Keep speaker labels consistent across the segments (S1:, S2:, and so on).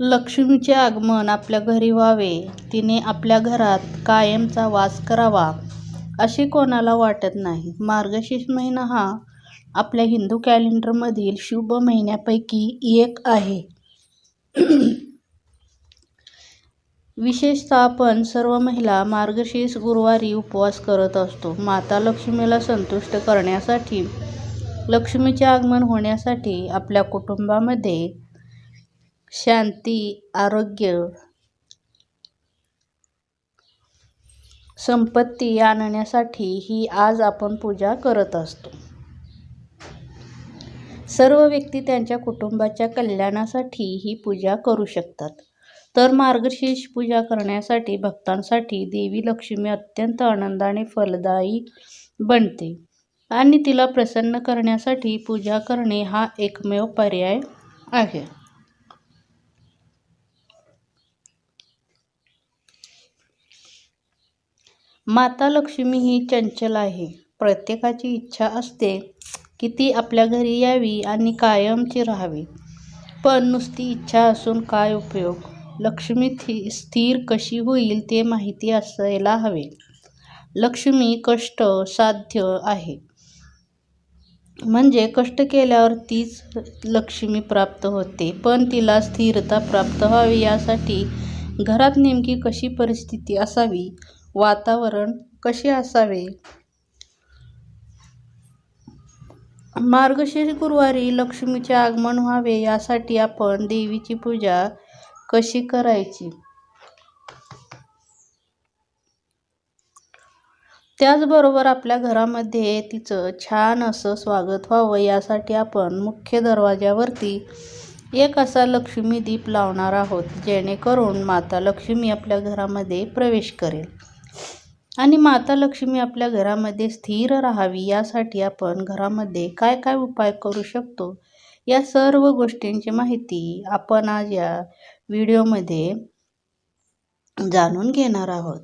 S1: लक्ष्मीचे आगमन आपल्या घरी व्हावे, तिने आपल्या घरात कायमचा वास करावा, असे कोणाला वाटत नाही. मार्गशीर्ष महिना हा आपल्या हिंदू कॅलेंडरमधील शुभ महिन्यांपैकी एक आहे. विशेषतः आपण सर्व महिला मार्गशीर्ष गुरुवारी उपवास करत असतो. माता लक्ष्मीला संतुष्ट करण्यासाठी, लक्ष्मीचे आगमन होण्यासाठी, आपल्या कुटुंबामध्ये शांती, आरोग्य, संपत्ती आणण्यासाठी ही आज आपण पूजा करत असतो. सर्व व्यक्ती त्यांच्या कुटुंबाच्या कल्याणासाठी ही पूजा करू शकतात. तर मार्गशीर्ष पूजा करण्यासाठी भक्तांसाठी देवी लक्ष्मी अत्यंत आनंदाने फलदायी बनते आणि तिला प्रसन्न करण्यासाठी पूजा करणे हा एकमेव पर्याय आहे. माता लक्ष्मी ही चंचल आहे. प्रत्येकाची इच्छा असते की ती आपल्या घरी यावी आणि कायमची राहावी. पण नुसती इच्छा असून काय उपयोग? लक्ष्मी स्थिर कशी होईल ते माहिती असायला हवे. लक्ष्मी कष्ट साध्य आहे. म्हणजे कष्ट केल्यावर तीच लक्ष्मी प्राप्त होते. पण तिला स्थिरता प्राप्त व्हावी यासाठी घरात नेमकी कशी परिस्थिती असावी, वातावरण कसे असावे? मार्गशीर्ष गुरुवारी लक्ष्मीचे आगमन व्हावे यासाठी आपण देवीची पूजा कशी करायची? त्याचबरोबर आपल्या घरामध्ये तिचं छान असं स्वागत व्हावं यासाठी आपण मुख्य दरवाज्यावरती एक असा लक्ष्मी दीप लावणार आहोत. जेणेकरून माता लक्ष्मी आपल्या घरामध्ये प्रवेश करेल आणि माता लक्ष्मी आपल्या घरामध्ये स्थिर राहावी यासाठी आपण घरामध्ये काय काय उपाय करू शकतो, या सर्व गोष्टींची माहिती आपण आज या व्हिडिओमध्ये जाणून घेणार आहोत.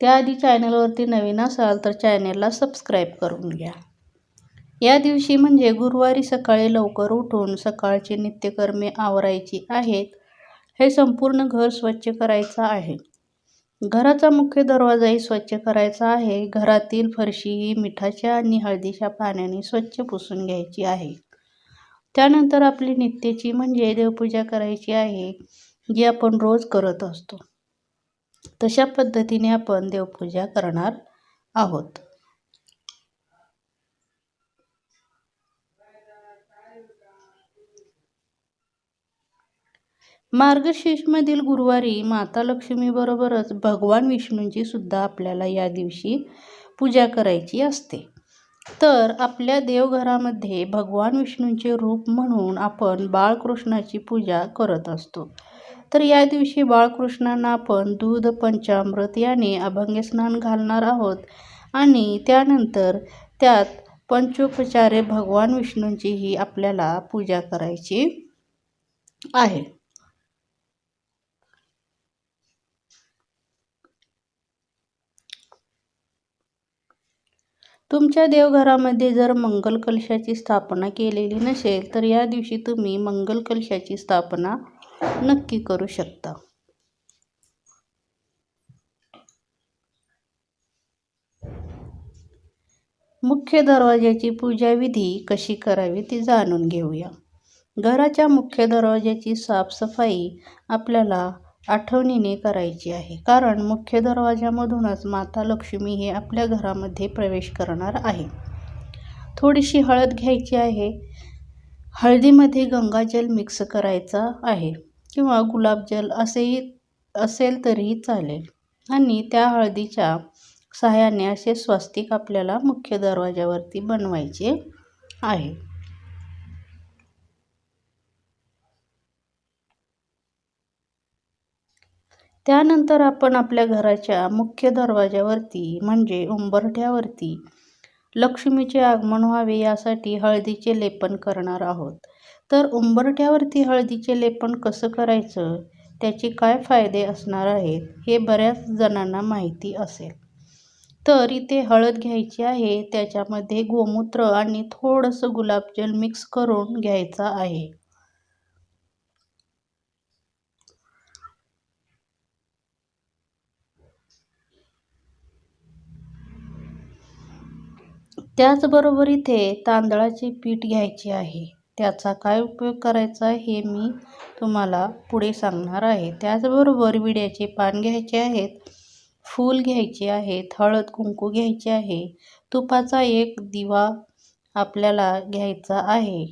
S1: त्याआधी चॅनलवरती नवीन असाल तर चॅनेलला सबस्क्राईब करून घ्या. या दिवशी म्हणजे गुरुवारी सकाळी लवकर उठून सकाळची नित्यकर्मे आवरायची आहेत. हे संपूर्ण घर स्वच्छ करायचं आहे. घराचा मुख्य दरवाजाही स्वच्छ करायचा आहे. घरातील फरशीही मिठाच्या आणि हळदीच्या पाण्याने स्वच्छ पुसून घ्यायची आहे. त्यानंतर आपली नित्याची म्हणजे देवपूजा करायची आहे, जी आपण रोज करत असतो. तशा पद्धतीने आपण देवपूजा करणार आहोत. मार्गशीर्षमधील गुरुवारी माता लक्ष्मीबरोबरच भगवान विष्णूंची सुद्धा आपल्याला या दिवशी पूजा करायची असते. तर आपल्या देवघरामध्ये भगवान विष्णूंचे रूप म्हणून आपण बाळकृष्णाची पूजा करत असतो. तर या दिवशी बाळकृष्णांना आपण दूध, पंचामृत याने अभंगस्नान घालणार आहोत आणि त्यानंतर त्यात पंचोपचारे भगवान विष्णूंचीही आपल्याला पूजा करायची आहे. तुमच्या देवघरामध्ये जर मंगल कलशाची स्थापना केलेली नसेल तर या दिवशी तुम्ही मंगल कलशाची स्थापना नक्की करू शकता. मुख्य दरवाजाची पूजाविधी कशी करावी ती जाणून घेऊया. घराच्या मुख्य दरवाजाची साफसफाई आपल्याला आठवणीने करायची आहे. कारण मुख्य दरवाजामधूनच माता लक्ष्मी ही आपल्या घरामध्ये प्रवेश करणार आहे. थोडीशी हळद घ्यायची आहे. हळदीमध्ये गंगाजल मिक्स करायचा आहे किंवा गुलाबजल असेही असेल तरीही चालेल आणि त्या हळदीच्या सहाय्याने असे स्वस्तिक आपल्याला मुख्य दरवाजावरती बनवायचे आहे. त्यानंतर आपण आपल्या घराच्या मुख्य दरवाज्यावरती म्हणजे उंबरठ्यावरती लक्ष्मीचे आगमन व्हावे यासाठी हळदीचे लेपन करणार आहोत. तर उंबरठ्यावरती हळदीचे लेपन कसं करायचं, त्याचे काय फायदे असणार आहेत, हे बऱ्याच जणांना माहिती असेल. तर इथे हळद घ्यायची आहे. त्याच्यामध्ये गोमूत्र आणि थोडंसं गुलाबजल मिक्स करून घ्यायचं आहे. त्याचबरोबर इथे तांदळाचे पीठ घ्यायचे आहे. त्याचा काय उपयोग करायचा हे मी तुम्हाला पुढे सांगणार आहे. त्याचबरोबर विड्याचे पान घ्यायचे आहेत फूल घ्यायचे आहेत हळद कुंकू घ्यायचे आहे. तुपाचा एक दिवा आपल्याला घ्यायचा आहे.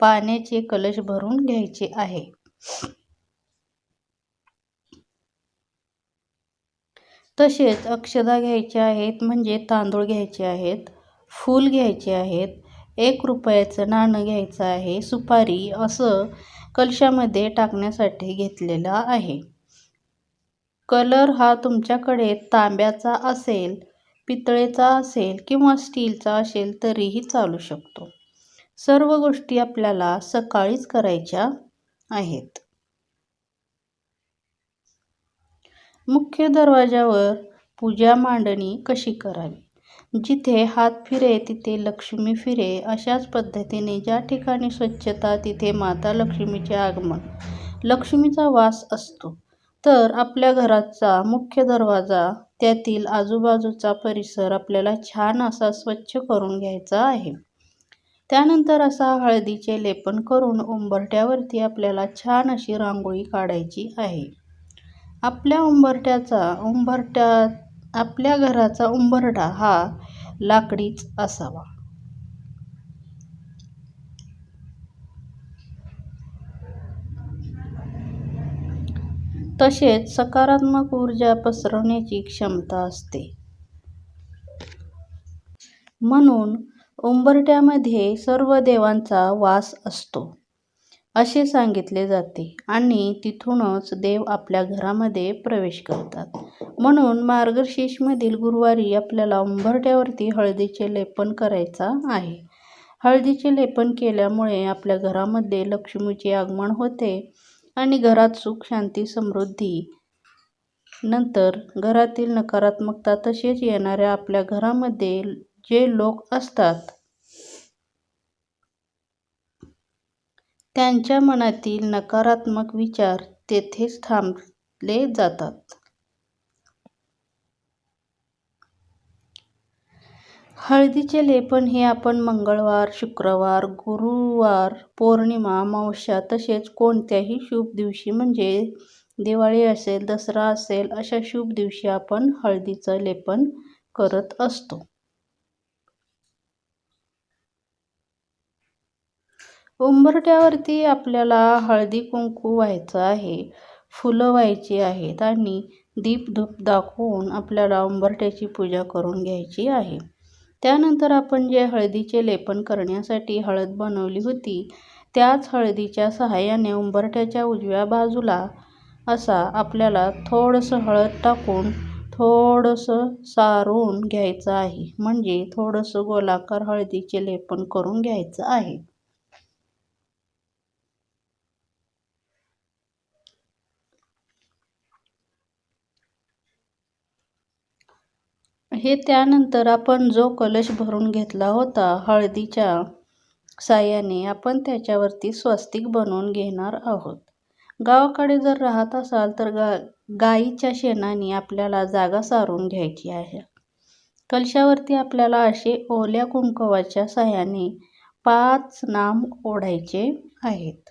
S1: पाण्याचे कलश भरून घ्यायचे आहे. तसेच अक्षदा घ्यायच्या आहेत म्हणजे तांदूळ घ्यायचे आहेत. फूल घ्यायचे आहेत एक रुपयाचं नाणं घ्यायचं आहे सुपारी असं कलशामध्ये टाकण्यासाठी घेतलेलं आहे. कलर हा तुमच्याकडे तांब्याचा असेल पितळेचा असेल किंवा स्टीलचा असेल तरीही चालू शकतो. सर्व गोष्टी आपल्याला सकाळीच करायच्या आहेत. मुख्य दरवाजावर पूजा मांडणी कशी करावी? जिथे हात फिरे तिथे लक्ष्मी फिरे अशाच पद्धतीने ज्या ठिकाणी स्वच्छता तिथे माता लक्ष्मीचे आगमन. लक्ष्मीचा वास असतो. तर आपल्या घराचा मुख्य दरवाजा त्यातील आजूबाजूचा परिसर आपल्याला छान असा स्वच्छ करून घ्यायचा आहे. त्यानंतर असा हळदीचे लेपन करून उंबरट्यावरती आपल्याला छान अशी रांगोळी काढायची आहे. आपल्या उंबरट्याचा उंबरट्या आपल्या घराचा उंबरठा हा लाकडीच असावा. तसेच सकारात्मक ऊर्जा पसरवण्याची क्षमता असते. म्हणून उंबरट्यामध्ये सर्व देवांचा वास असतो. असे सांगितले जाते आणि तिथूनच देव आपल्या घरामध्ये प्रवेश करतात. म्हणून मार्गशीर्षमधील गुरुवारी आपल्याला उंबरट्यावरती हळदीचे लेपन करायचा आहे. हळदीचे लेपन केल्यामुळे आपल्या घरामध्ये लक्ष्मीचे आगमन होते आणि घरात सुख शांती समृद्धी. नंतर घरातील नकारात्मकता तसेच येणाऱ्या आपल्या घरामध्ये जे लोक असतात त्यांच्या मनातील नकारात्मक विचार तेथेच थांबले जातात. हळदीचे लेपन हे आपण मंगळवार शुक्रवार गुरुवार पौर्णिमा अमावस्या तसेच कोणत्याही शुभ दिवशी म्हणजे दिवाळी असेल दसरा असेल अशा शुभ दिवशी आपण हळदीचं लेपन करत असतो. उंबरट्यावरती आपल्याला हळदी कुंकू व्हायचं आहे. फुलं व्हायची आहेत आणि दीप धूप दाखवून आपल्याला उंबरट्याची पूजा करून घ्यायची आहे. त्यानंतर आपण जे हळदीचे लेपन करण्यासाठी हळद बनवली होती त्याच हळदीच्या सहाय्याने उंबरट्याच्या उजव्या बाजूला असा आपल्याला थोडंसं हळद टाकून थोडंसं सारून घ्यायचं आहे. म्हणजे थोडंसं गोलाकार हळदीचे लेपन करून घ्यायचं आहे. हे त्यानंतर आपण जो कलश भरून घेतला होता हळदीच्या साह्याने आपण त्याच्यावरती स्वस्तिक बनवून घेणार आहोत. गावाकडे जर राहत असाल तर गा गाईच्या शेणाने आपल्याला जागा सारून घ्यायची आहे. कलशावरती आपल्याला असे ओल्या कुंकवाच्या साह्याने पाच नाम ओढायचे आहेत.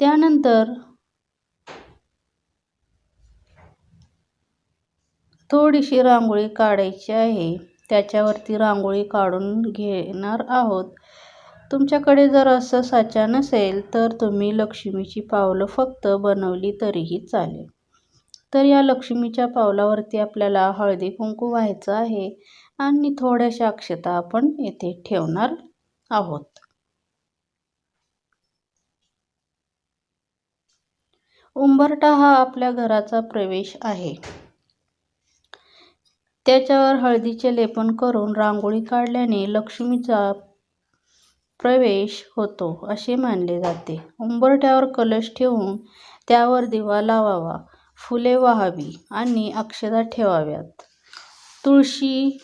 S1: त्यानंतर थोडीशी रांगोळी काढायची आहे. त्याच्यावरती रांगोळी काढून घेणार आहोत. तुमच्याकडे जर असं साचा नसेल तर तुम्ही लक्ष्मीची पावलं फक्त बनवली तरीही चालेल. तर या लक्ष्मीच्या पावलावरती आपल्याला हळदी कुंकू व्हायचं आहे आणि थोड्याशा अक्षता आपण येथे ठेवणार आहोत. उंबरटा हा आपल्या घराचा प्रवेश आहे. त्याच्यावर हळदीचे लेपन करून रांगोळी काढल्याने लक्ष्मीचा प्रवेश होतो असे मानले जाते. उंबरठ्यावर कलश ठेवून त्यावर दिवा लावावा फुले वाहावी आणि अक्षता ठेवाव्यात. तुळशी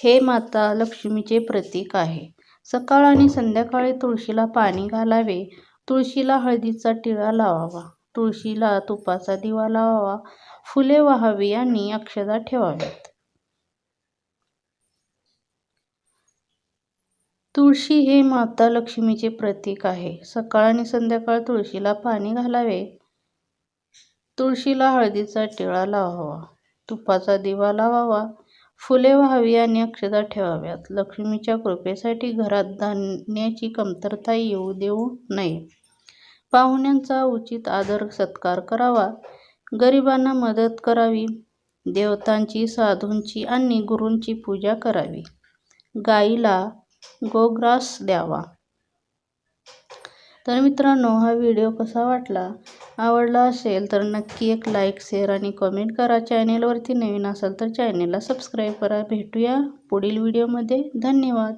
S1: हे माता लक्ष्मीचे प्रतीक आहे. सकाळ आणि संध्याकाळी तुळशीला पाणी घालावे तुळशीला हळदीचा टिळा लावावा तुळशीला तुपाचा दिवा लावावा फुले व्हावी आणि अक्षता ठेवाव्यात. तुळशी हे माता लक्ष्मीचे प्रतीक आहे. सकाळ आणि संध्याकाळ तुळशीला पाणी घालावे. तुळशीला हळदीचा टिळा लावावा. तुपाचा दिवा लावावा. फुले व्हावी आणि अक्षता ठेवाव्यात. लक्ष्मीच्या कृपेसाठी घरात धान्याची कमतरता येऊ देऊ नये. पाहुण्यांचा उचित आदर सत्कार करावा. गरिबांना मदत करावी. देवतांची साधूंची आणि गुरूंची पूजा करावी. गाईला गोग्रास द्यावा. तर मित्रांनो हा व्हिडिओ कसा वाटला? आवडला असेल तर नक्की एक लाईक शेअर आणि कमेंट करा. चॅनेलवरती नवीन असाल तर चॅनेलला सबस्क्राईब करा. भेटूया पुढील व्हिडिओमध्ये धन्यवाद.